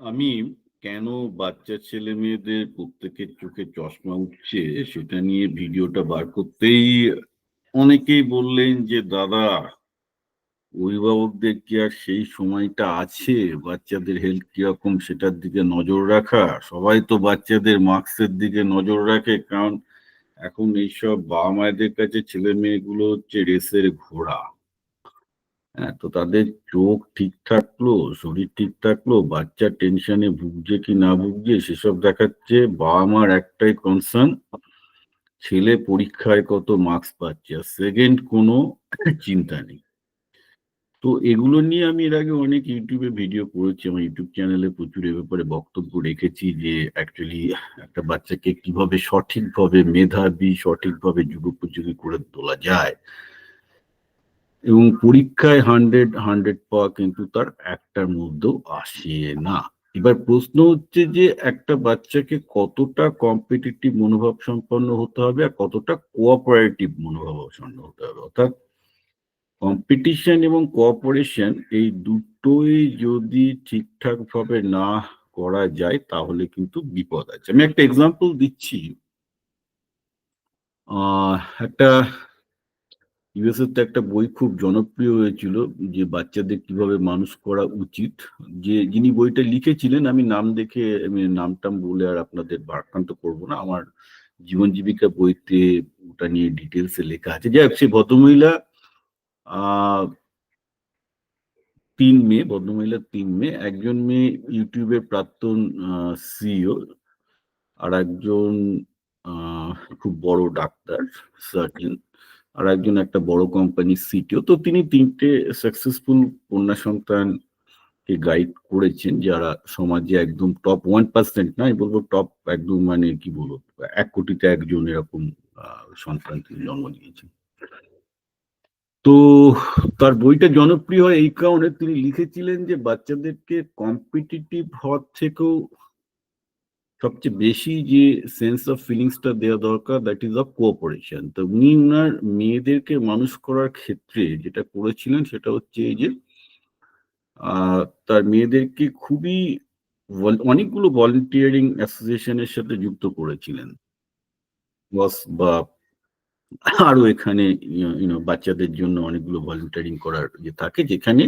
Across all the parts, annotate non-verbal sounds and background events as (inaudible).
আমি কেন বাচ্চা ছেলে মেয়েদের প্রত্যেকের চোখে চশমা উঠছে সেটা নিয়ে ভিডিওটা বার করতেই অনেকেই বললেন যে, দাদা, অভিভাবকদের কি আর সেই সময়টা আছে? বাচ্চাদের হেলথ কীরকম সেটার দিকে নজর রাখা? সবাই তো বাচ্চাদের মার্কসের দিকে নজর রাখে, কারণ এখন এইসব বাবা মায়েদের কাছে ছেলে মেয়েগুলো হচ্ছে রেসের ঘোড়া। হ্যাঁ তো তাদের চোখ ঠিক থাকল, শরীর ঠিক থাকল, বাচ্চা টেনশনে ভুগছে কি না ভুগছে সেসব দেখাচ্ছে, বাবা মার একটাই কনসার্ন ছেলে পরীক্ষায় কত মার্কস পাচ্ছে আর সেকেন্ড কোনো চিন্তা নেই। তো এগুলো নিয়ে আমি এর আগে অনেক ইউটিউবে ভিডিও করেছি, আমার ইউটিউব চ্যানেলে প্রচুর এ ব্যাপারে বক্তব্য রেখেছি যে অ্যাকচুয়ালি একটা বাচ্চাকে কীভাবে সঠিকভাবে মেধাবী, সঠিকভাবে যুগোপযোগী করে তোলা যায়। এবং পরীক্ষায় হান্ড্রেড হান্ড্রেড পাওয়া কিন্তু তার একটার মধ্যেও আসে না। এবার প্রশ্ন হচ্ছে যে একটা বাচ্চাকে কতটা কম্পিটিটিভ মনোভাব সম্পন্ন হতে হবে আর কতটা কোঅপারেটিভ মনোভাব সম্পন্ন হতে হবে? অর্থাৎ কম্পিটিশন এবং কোঅপারেশন এই দুটোই যদি ঠিকঠাক ভাবে না করা যায় তাহলে কিন্তু বিপদ আছে। আমি একটা এক্সাম্পল দিচ্ছি। একটা ইউএসএ তে একটা বই খুব জনপ্রিয় হয়েছিল যে বাচ্চাদের কীভাবে মানুষ করা উচিত। যে যিনি বইটা লিখেছিলেন, আমি নাম দেখে, আমি নামটাম বলে আর আপনাদের ভারাক্রান্ত করব না। আমার জীবন জীবিকা বইতে ওটা নিয়ে ডিটেলসে লেখা আছে। যাই হোক সেই ভদ্রমহিলা তিন মেয়ে, ভদ্রমহিলা তিন মেয়ে। একজন মেয়ে ইউটিউবের প্রাক্তন সিইও আর একজন খুব বড় ডাক্তার সার্জন আর একজন একটা বড় কোম্পানির সিটিও তো তিনি তিনটে সাকসেসফুল কন্যা সন্তানকে গাইড করেছেন যারা সমাজে একদম টপ ওয়ান পার্সেন্ট না বলব টপ একদম মানে কি বলব, এক কোটিতে একজন এরকম সন্তান তিনি জন্ম দিয়েছেন তো তার বইটা জনপ্রিয় হয় এই কারণে তিনি লিখেছিলেন যে বাচ্চাদেরকে কম্পিটিটিভ হওয়ার থেকেও সবচেয়ে বেশি যে সেন্স অফ ফিলিংসটা দেওয়া দরকার দ্যাট ইজ অফ কোঅপারেশন তো উনি উনার মেয়েদেরকে মানুষ করার ক্ষেত্রে যেটা করেছিলেন, সেটা হচ্ছে এই যে তার মেয়েদেরকে খুবই অনেকগুলো ভলেন্টিয়ারিং অ্যাসোসিয়েশনের সাথে যুক্ত করেছিলেন। বস বা আরও এখানে বাচ্চাদের জন্য অনেকগুলো ভলেন্টিয়ারিং করার যে থাকে, যেখানে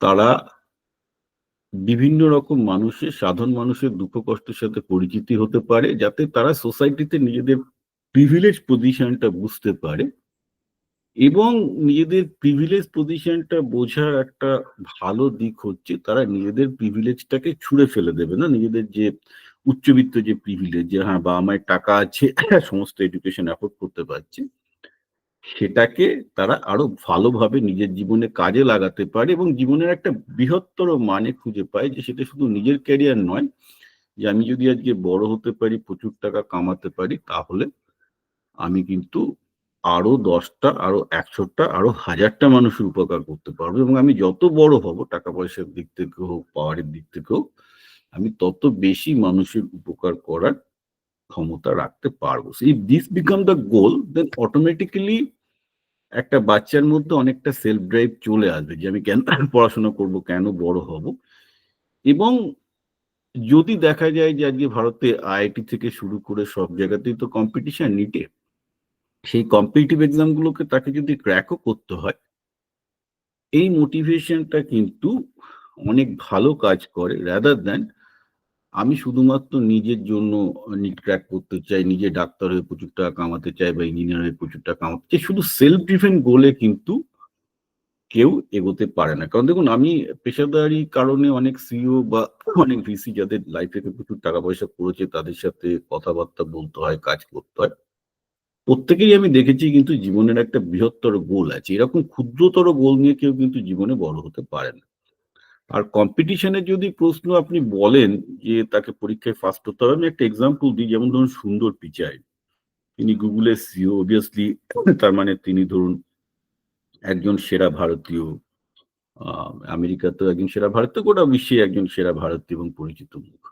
তারা বিভিন্ন রকম মানুষের, সাধারণ মানুষের দুঃখ কষ্টের সাথে পরিচিতি হতে পারে, যাতে তারা সোসাইটিতে নিজেদের প্রিভিলেজ পজিশনটা বুঝতে পারে এবং নিজেদের প্রিভিলেজ পজিশনটা বোঝার একটা ভালো দিক হচ্ছে তারা নিজেদের প্রিভিলেজটাকে ছুঁড়ে ফেলে দেবে না। নিজেদের যে উচ্চবিত্ত যে প্রিভিলেজ যে হ্যাঁ বা আমার টাকা আছে, (laughs) সমস্ত এডুকেশন অ্যাফোর্ড করতে পারছে। সেটাকে তারা আরও ভালোভাবে নিজের জীবনে কাজে লাগাতে পারে এবং জীবনের একটা বৃহত্তর মানে খুঁজে পায় যে সেটা শুধু নিজের ক্যারিয়ার নয়। যে আমি যদি আজকে বড় হতে পারি, প্রচুর টাকা কামাতে পারি, তাহলে আমি কিন্তু আরও দশটা, আরও একশোটা, আরও হাজারটা মানুষের উপকার করতে পারব এবং আমি যত বড় হব, টাকা পয়সার দিক থেকে হোক, পাওয়ারের দিক থেকে হোক, আমি তত বেশি মানুষের উপকার করার ক্ষমতা রাখতে পারব। If this become the goal then automatically একটা বাচ্চার মধ্যে অনেকটা সেলফ ড্রাইভ চলে আসবে যে আমি কেন পড়াশোনা করব, কেন বড় হব। এবং যদি দেখা যায় যে আজকে ভারতে আইআইটি থেকে শুরু করে সব জায়গাতেই তো কম্পিটিশন নিটে, সেই কম্পিটিটিভ এক্সাম গুলোকে তাকে যদি ক্র্যাকও করতে হয়, এই মোটিভেশনটা কিন্তু অনেক ভালো কাজ করে রাদার দেন আমি শুধুমাত্র নিজের জন্য নিট ক্র্যাক করতে চাই, নিজে ডাক্তার হয়ে প্রচুর টাকা কামাতে চাই বা ইঞ্জিনিয়ার হয়ে প্রচুর টাকা কামাতে চাই, শুধু সেলফ ডিফেন্ড গোলে কিন্তু কেউ এগোতে পারে না। কারণ দেখুন, আমি পেশাদারি কারণে অনেক সিইও বা অনেক ভিসি যাদের লাইফ প্রচুর টাকা পয়সা করেছে, তাদের সাথে কথাবার্তা বলতে হয়, কাজ করতে হয়। প্রত্যেকেই আমি দেখেছি কিন্তু জীবনের একটা বৃহত্তর গোল আছে। এরকম ক্ষুদ্রতর গোল নিয়ে কেউ কিন্তু জীবনে বড় হতে পারে না। আর কম্পিটিশনের যদি প্রশ্ন আপনি বলেন যে তাকে পরীক্ষায় ফার্স্ট হতে হবে, আমি একটা এক্সাম্পল দিই, যেমন ধরুন সুন্দর পিচাই। তিনি গুগলের সিও অবভিয়াসলি তার মানে তিনি ধরুন একজন সেরা ভারতীয় আমেরিকাতেও একজন সেরা ভারতীয় গোটা বিশ্বে একজন সেরা ভারতীয় এবং পরিচিত মুখ।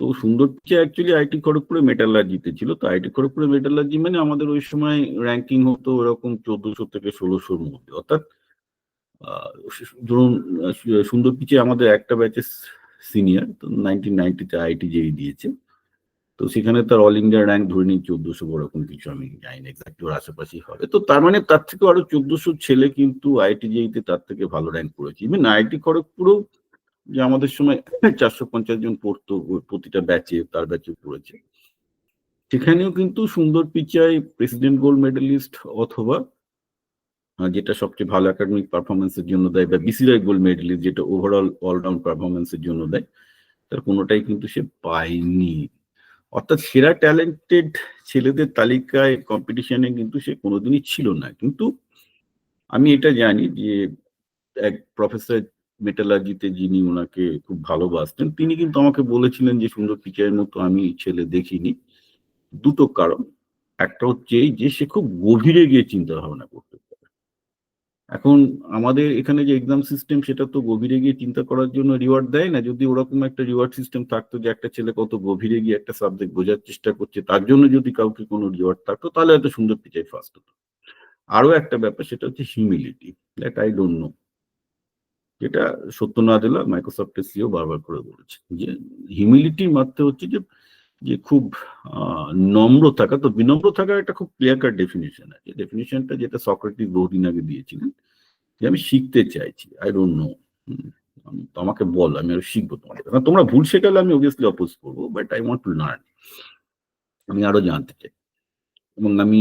তো সুন্দর পিচাই অ্যাকচুয়ালি আইটি খড়গপুরে মেটালার জিতেছিল তো আইটি খড়গপুরে মেটালার্জি মানে আমাদের ওই সময় র্যাঙ্কিং হতো ওরকম চোদ্দশো থেকে ষোলোশোর মধ্যে। অর্থাৎ ধরুন সুন্দর পিচে আমাদের একটা ব্যাচে সিনিয়র তো নাইনটিন নাইনটিতে আইটি যেই দিয়েছে, তো সেখানে তার অল ইন্ডিয়া র্যাঙ্ক ধরে নিই চোদ্দশো ওরকম কিছু, আমি জানি না এক্সাক্টলি ওর আশেপাশেই হবে। তো তার মানে তার থেকে আরও চোদ্দশো ছেলে কিন্তু আইটি যেইতে তার থেকে ভালো র্যাঙ্ক করেছে। ইভেন আইটি খড়গপুরেও যে আমাদের সময় চারশো পঞ্চাশ জন পড়তো প্রতিটা ব্যাচে তার ব্যাচে পড়েছে। সেখানেও কিন্তু সুন্দর পিচাই প্রেসিডেন্ট গোল্ড মেডেলিস্ট অথবা যেটা সবচেয়ে ভালো একাডেমিক পারফরমেন্সের জন্য দেয়, বা বিসিআই গোল্ড মেডেলিস্ট যেটা ওভারঅল অলরাউন্ড পারফরমেন্সের জন্য দেয়, তার কোনোটাই কিন্তু সে পায়নি। অর্থাৎ সেরা ট্যালেন্টেড ছেলেদের তালিকায় কম্পিটিশনে কিন্তু সে কোনোদিনই ছিল না। কিন্তু আমি এটা জানি যে এক প্রফেসর মেটালার্জিতে যিনি ওনাকে খুব ভালোবাসতেন, তিনি কিন্তু আমাকে বলেছিলেন যে, সুন্দর পিচারের মতো আমি ছেলে দেখিনি। দুটো কারণ। একটা হচ্ছে এই যে, সে খুব গভীরে গিয়ে চিন্তা ভাবনা করতে। এখন আমাদের এখানে যে এক্সাম সিস্টেম সেটা তো গভীরে গিয়ে চিন্তা করার জন্য রিওয়ার্ড দেয় না। যদি ওরকম একটা রিওয়ার্ড সিস্টেম থাকতো যে একটা ছেলে কত গভীরে গিয়ে একটা সাবজেক্ট বোঝার চেষ্টা করছে, তার জন্য যদি কাউকে কোনো রিওয়ার্ড থাকতো, তাহলে হয়তো সুন্দর পিচাই ফার্স্ট হতো। আরও একটা ব্যাপার, সেটা হচ্ছে humility that I don't know যেটা সত্য না দিলা মাইক্রোসফটের সিও বারবার করে বলেছে যে হিউমিলিটির মাত্রা হচ্ছে যে যে খুব নম্র থাকা তো বিনম্র থাকার একটা খুব ক্লিয়ার কাট ডেফিনেশন আছে। ডেফিনেশনটা যেটা সক্রেটিস বহুদিন আগে দিয়েছিলেন, যে আমি শিখতে চাইছি। আই ডোন্ট নো আমাকে বল, আমি আরও শিখব তোমাদের কাছে। কারণ তোমরা ভুল শেখালে আমি অবভিয়াসলি অপোজ করব but I want to learn আমি আরও জানতে চাই। এবং আমি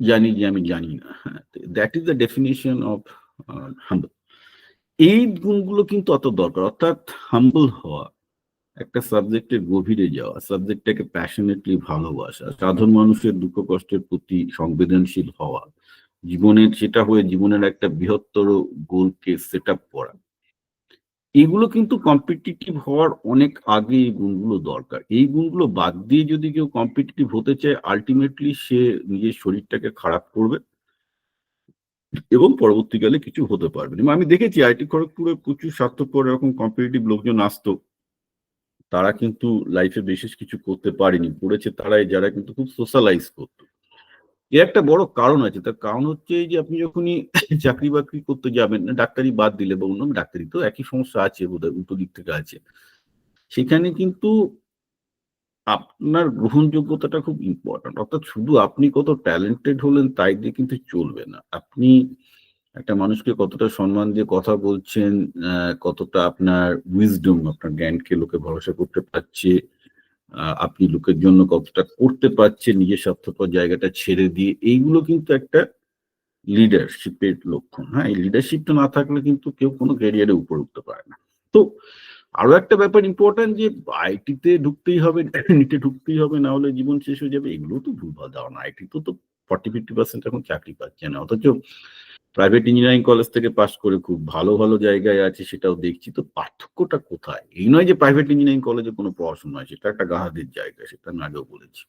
জানি যে আমি জানি না। That is the definition of humble এই গুণগুলো কিন্তু অত দরকার, অর্থাৎ হাম্বল হওয়া একটা সাবজেক্টের গভীরে যাওয়া সাবজেক্টটাকে প্যাশনেটলি ভালোবাসা, সাধারণ মানুষের দুঃখ কষ্টের প্রতি সংবেদনশীল হওয়া, জীবনের, সেটা হয়ে জীবনের একটা বৃহত্তর গোলকে সেট আপ করা। এগুলো কিন্তু কম্পিটিটিভ হওয়ার অনেক আগে এই গুণগুলো দরকার। এই গুণগুলো বাদ দিয়ে যদি কেউ কম্পিটিটিভ হতে চায় আলটিমেটলি সে নিজের শরীরটাকে খারাপ করবে এবং পরবর্তীকালে কিছু হতে পারবে না। আমি দেখেছি আইটি খড়গপুরে প্রচুর স্বার্থপর এরকম কম্পিটিটিভ লোকজন আসতো। তারা কিন্তু লাইফে বিশেষ কিছু করতে পারেনি। পড়েছে তারাই, যারা কিন্তু খুব সোশ্যালাইজ করতো। এর একটা বড় কারণ আছে। তার কারণ হচ্ছে যে আপনি যখনই (laughs) চাকরি বাকরি করতে যাবেন, না ডাক্তারি বাদ দিলে বা অন্য ডাক্তারি তো একই সমস্যা আছে, বোধহয় উল্টো দিক থেকে আছে। সেখানে কিন্তু আপনার গ্রহণযোগ্যতাটা খুব ইম্পর্ট্যান্ট অর্থাৎ শুধু আপনি কত ট্যালেন্টেড হলেন, তাই দিয়ে কিন্তু চলবে না। আপনি একটা মানুষকে কতটা সম্মান দিয়ে কথা বলছেন কতটা আপনার উইজডম আপনার জ্ঞানকে লোকে ভরসা করতে পারছে আপনি লোকের জন্য কতটা করতে পারছেন, নিজের স্বার্থপর জায়গাটা ছেড়ে দিয়ে, এইগুলো কিন্তু একটা লিডারশিপের লক্ষণ। হ্যাঁ এই লিডারশিপটা না থাকলে কিন্তু কেউ কোনো ক্যারিয়ারে উপরে উঠতে পারে না। তো আরও একটা ব্যাপার ইম্পর্টেন্ট যে আইটিতে ঢুকতেই হবে নিটে ঢুকতেই হবে, না হলে জীবন শেষ হয়ে যাবে, এগুলো তো ভুলভাল ধারণা। আইটি তো তো ফর্টি ফিফটি পার্সেন্ট এখন চাকরি পাচ্ছে না। অথচ প্রাইভেট ইঞ্জিনিয়ারিং কলেজ থেকে পাশ করে খুব ভালো ভালো জায়গায় আছে, সেটাও দেখছি। তো পার্থক্যটা কোথায়? এই নয় যে প্রাইভেট ইঞ্জিনিয়ারিং কলেজে কোনো পড়াশোনা হয় সেটা একটা গাহাদের জায়গা, সেটা আমি আগেও বলেছি।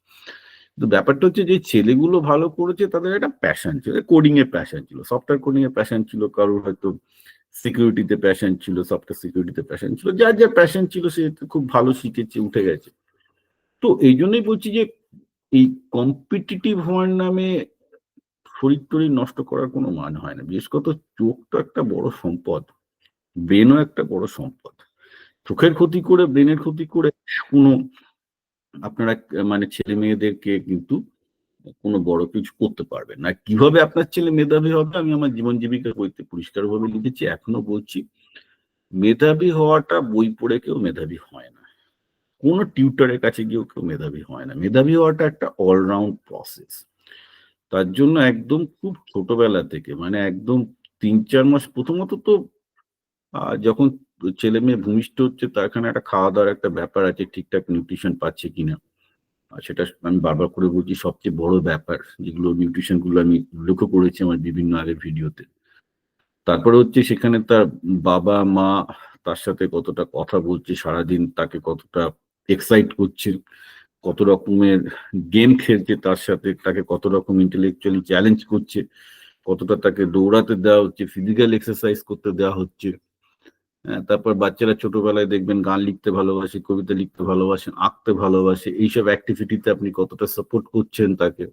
কিন্তু ব্যাপারটা হচ্ছে যে ছেলেগুলো ভালো করেছে, তাদের একটা প্যাশন ছিল কোডিং এর প্যাশন ছিল সফটওয়্যার কোডিং এর প্যাশন ছিল, কারোর হয়তো সিকিউরিটিতে প্যাশন ছিল সফটওয়্যার সিকিউরিটিতে প্যাশন ছিল, যার যার প্যাশন ছিল সে খুব ভালো শিখেছে, উঠে গেছে। তো এই জন্যই বলছি যে এই কম্পিটিটিভ হওয়ার নামে শরীর টরীর নষ্ট করার কোনো মানে হয় না। বিশেষ করে চোখ তো একটা বড় সম্পদ ব্রেনও একটা বড় সম্পদ। চোখের ক্ষতি করে ব্রেনের ক্ষতি করে কোনো আপনারা মানে ছেলে মেয়েদেরকে কিন্তু কোনো বড় কিছু করতে পারবেন না। কীভাবে আপনার ছেলে মেধাবী হবে আমি আমার জীবন জীবিকা বইতে পরিষ্কারভাবে লিখেছি, এখনও বলছি, মেধাবী হওয়াটা বই পড়ে কেউ মেধাবী হয় না। কোনো টিউটারের কাছে গিয়েও কেউ মেধাবী হয় না। মেধাবী হওয়াটা একটা অলরাউন্ড প্রসেস তার জন্য একদম খুব ছোটবেলা থেকে মানে একদম তিন চার মাস প্রথমত তো যখন ছেলে মেয়ে ভূমিষ্ঠ হচ্ছে তার এখানে একটা খাওয়া দাওয়ার একটা ব্যাপার আছে, ঠিকঠাক নিউট্রিশন পাচ্ছে কিনা। সেটা আমি বারবার করে বলছি, সবচেয়ে বড় ব্যাপার যেগুলো নিউট্রিশনগুলো আমি লক্ষ্য করেছি আমার বিভিন্ন আগের ভিডিওতে। তারপরে হচ্ছে সেখানে তার বাবা, মা তার সাথে কতটা কথা বলছে, সারাদিন তাকে কতটা এক্সাইট করছে কত রকমের গেম খেলছে তার সাথে তাকে কত রকম ইন্টেলেকচুয়ালি চ্যালেঞ্জ করছে কতটা তাকে দৌড়াতে দেওয়া হচ্ছে ফিজিক্যাল এক্সারসাইজ করতে দেওয়া হচ্ছে। হ্যাঁ, তারপর বাচ্চারা ছোটবেলায় দেখবেন গান লিখতে ভালোবাসে কবিতা লিখতে ভালোবাসেন আঁকতে ভালোবাসে এইসব অ্যাক্টিভিটিতে আপনি কতটা সাপোর্ট করছেন তাকে।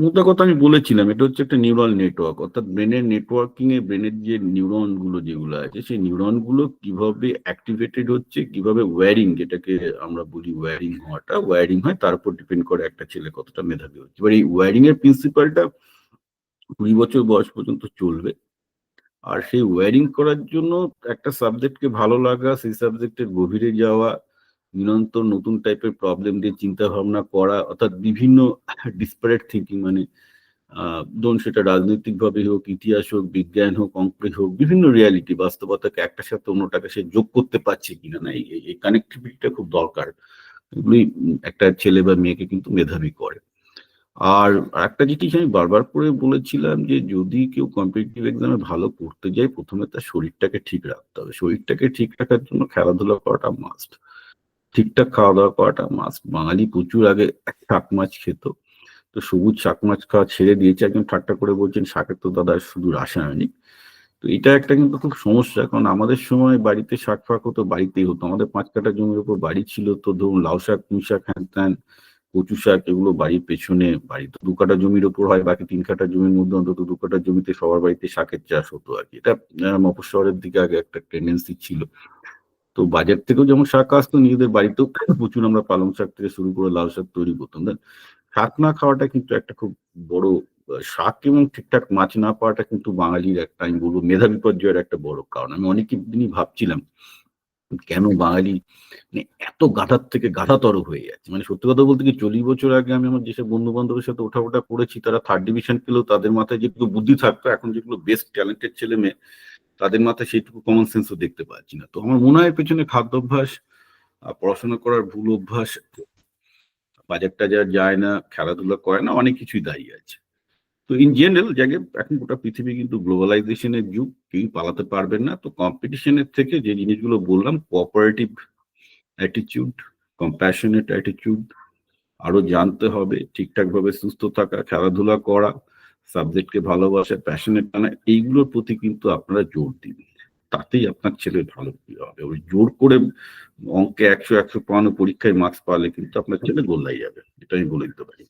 মোদ্দা কথা আমি বলেছিলাম, এটা হচ্ছে একটা নিউরাল নেটওয়ার্ক। অর্থাৎ ব্রেনের নেটওয়ার্কিং এ ব্রেনের যে নিউরনগুলো যেগুলো আছে, সেই নিউরনগুলো কীভাবে অ্যাক্টিভেটেড হচ্ছে, কীভাবে ওয়্যারিং যেটাকে আমরা বলি ওয়্যারিং হওয়াটা ওয়্যারিং হয়, তার উপর ডিপেন্ড করে একটা ছেলে কতটা মেধাবী হচ্ছে। এবার এই ওয়্যারিং এর প্রিন্সিপালটা কুড়ি বছর বয়স পর্যন্ত চলবে। আর সেই ওয়্যারিং করার জন্য একটা সাবজেক্টকে ভালো লাগা, সেই সাবজেক্টের গভীরে যাওয়া নিরন্তর নতুন টাইপের প্রবলেম দিয়ে চিন্তা ভাবনা করা, অর্থাৎ বিভিন্ন ডিসপারেট থিঙ্কিং মানে ধরুন সেটা রাজনৈতিক ভাবে হোক, ইতিহাস হোক, বিজ্ঞান হোক অঙ্কে হোক, বিভিন্ন রিয়ালিটি বাস্তবতাকে একটার সাথে অন্যটাকে সে যোগ করতে পারছে কিনা না, এই এই কানেক্টিভিটিটা খুব দরকার। এগুলি একটা ছেলে বা মেয়েকে কিন্তু মেধাবী করে। আর একটা জিনিস আমি বারবার করে বলেছিলাম যে, যদি কেউ কম্পিটিটিভ এক্সামে ভালো করতে যায়, প্রথমে তার শরীরটাকে ঠিক রাখতে হবে। শরীরটাকে ঠিক রাখার জন্য খেলাধুলা করাটা মাস্ট ঠিকঠাক খাওয়া দাওয়া করাটা মাছ বাঙালি প্রচুর আগে শাক মাছ খেত। তো সবুজ শাক মাছ খাওয়া ছেড়ে দিয়েছে। একজন ঠাট্টা করে বলছেন শাকের তো দাদা শুধু রাসায়নিক। তো এটা একটা কিন্তু খুব সমস্যা কারণ আমাদের সময় বাড়িতে শাক ফাক হতো বাড়িতেই হতো। আমাদের পাঁচ কাঠা জমির উপর বাড়ি ছিল। তো ধরুন লাউ শাক পুঁই শাক হ্যান ত্যান কচু শাক এগুলো বাড়ির পেছনে বাড়ি তো দু কাঠা জমির উপর হয় বাকি তিন কাঠা জমির মধ্যে অন্তত দু কাঠা জমিতে সবার বাড়িতে শাকের চাষ হতো আর কি। এটা আহ, মফস্বলের দিকে আগে একটা টেন্ডেন্সি ছিল। তো বাজার থেকেও যেমন শাক আসতো, নিজেদের বাড়িতেও প্রচুর আমরা পালং শাক থেকে শুরু করে লাল শাক তৈরি করতাম। শাক না খাওয়াটা কিন্তু একটা খুব বড় শাক এবং ঠিকঠাক মাছ না পাওয়াটা কিন্তু বাঙালির একটা, আমি বলব মেধা বিপর্যয়ের একটা বড় কারণ। আমি অনেক দিনই ভাবছিলাম, কেন বাঙালি মানে এত গাধার থেকে গাধাতর হয়ে যাচ্ছে? মানে সত্যি কথা বলতে কি, চল্লিশ বছর আগে আমি আমার যেসব বন্ধু বান্ধবের সাথে ওঠা ওঠা করেছি, তারা থার্ড ডিভিশন পেলেও তাদের মাথায় যেটুকু বুদ্ধি থাকতো, এখন যেগুলো বেস্ট ট্যালেন্টেড ছেলে মেয়ে তাদের মাথায় সেইটুকু কমন সেন্সও দেখতে পাচ্ছি না। তো আমার মনে হয় পেছনে খাদ্যাভ্যাস আহ, পড়াশোনা করার ভুল অভ্যাস বাজার টাজার যায় না খেলাধুলা করে না অনেক কিছুই দায়ী আছে। তো ইন জেনারেল জায়গায় এখন গোটা পৃথিবী কিন্তু গ্লোবালাইজেশনের যুগ কেউ পালাতে পারবেন না। তো কম্পিটিশনের থেকে যে জিনিসগুলো বললাম কোঅপারেটিভ অ্যাটিটিউড কম্প্যাশনেট অ্যাটিটিউড আরও জানতে হবে ঠিকঠাক ভাবে সুস্থ থাকা খেলাধুলা করা সাবজেক্টকে ভালোবাসে প্যাশনেট টানা, এইগুলোর প্রতি কিন্তু আপনারা জোর দিন। তাতেই আপনার ছেলে ভালো হবে। ওই জোর করে অঙ্কে একশো একশো পাওয়ানো পরীক্ষায় মার্কস পাওয়ালে কিন্তু আপনার ছেলে গোল্লাই যাবে। এটা আমি বলে দিতে পারি।